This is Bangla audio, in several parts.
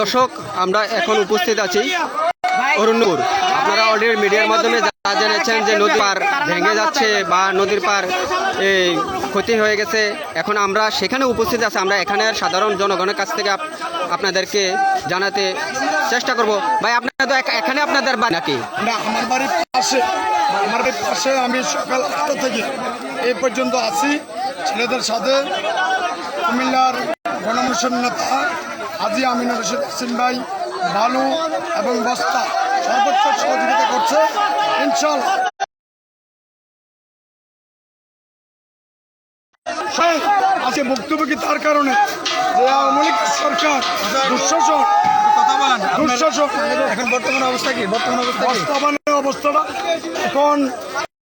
দর্শক, আমরা এখন উপস্থিত আছি অরণ্যপুর আপনারা অলরেডি মিডিয়ার মাধ্যমে যা জেনেছেন যে নদী পার ভেঙে যাচ্ছে বা নদীর পার ক্ষতি হয়ে গেছে। এখন আমরা সেখানে উপস্থিত আছি। আমরা এখানের সাধারণ জনগণের কাছ থেকে আপনাদেরকে জানাতে চেষ্টা করব। ভাই, আপনারা তো এখানে আপনাদের বা নাকি? আমার বাড়ির পাশে, আমার বাড়ির পাশে আমি সকাল আটটা থেকে এই পর্যন্ত আছি। ছেলেদের সাথে কুমিল্লার গণমিশন নেতা হাজি আমিনুর রশিদ হাসিন ভাই বালু এবং বস্তা সর্বোচ্চ সহযোগিতা করছে। ইনশাল্লাহ হ্যাঁ, আজকে ভুক্তভোগী তার কারণে? যে আওয়ামী লীগ সরকার দুঃশাসন দুঃশাসন এখন বর্তমান অবস্থা কি? বর্তমান অবস্থা কি? বর্তমানে অবস্থাটা এখন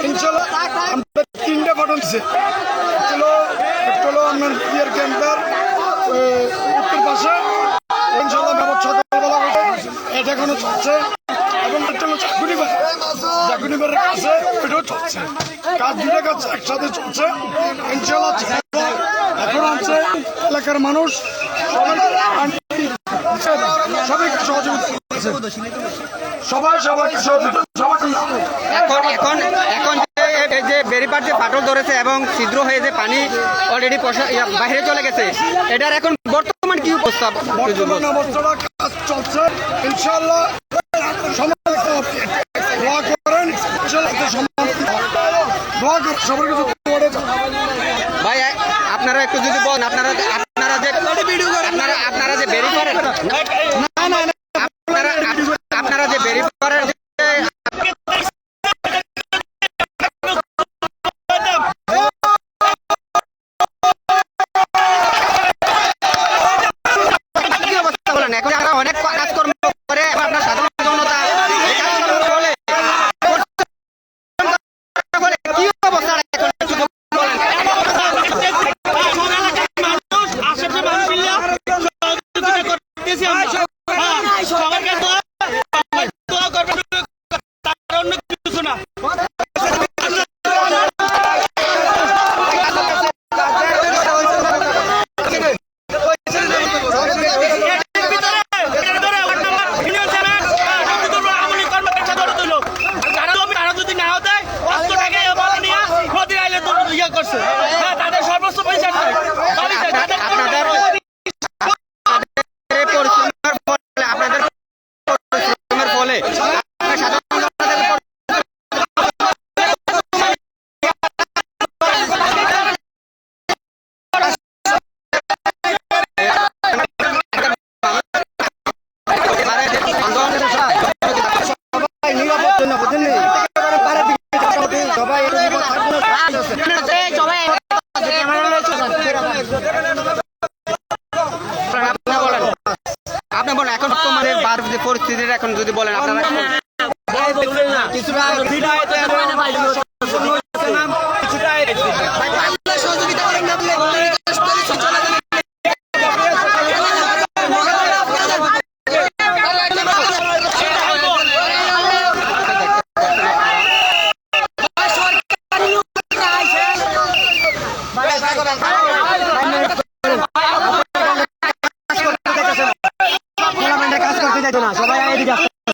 ইনশাল্লাহ আমাদের তিনটে বাটন দিছে একটা হলো আপনার ক্যাম্পের উত্তর পাশে ইনশাল্লাহ এখনও চলছে এবং চলছে কাজ দুটো চলছে ইনশাল্লাহ আছে এলাকার মানুষ সবাই সবাইকে সবাই সবাইকে সহযোগিতা এখন এখন এখন যে বেরিপার যে ফাটল ধরেছে এবং ছিদ্র হয়ে যে পানি অলরেডি বাইরে চলে গেছে এটার এখন বর্তমান কি চলছে। ইনশাল্লাহ যান। ভাই আপনারা একটু যদি বলেন আপনারা আপনারা যে আপনারা আপনারা যে বেরি করেন আপনি বলেন। আপনি বলেন। এখন বর্তমানে বার যে পরিস্থিতির এখন যদি বলেন আপনারা সরকার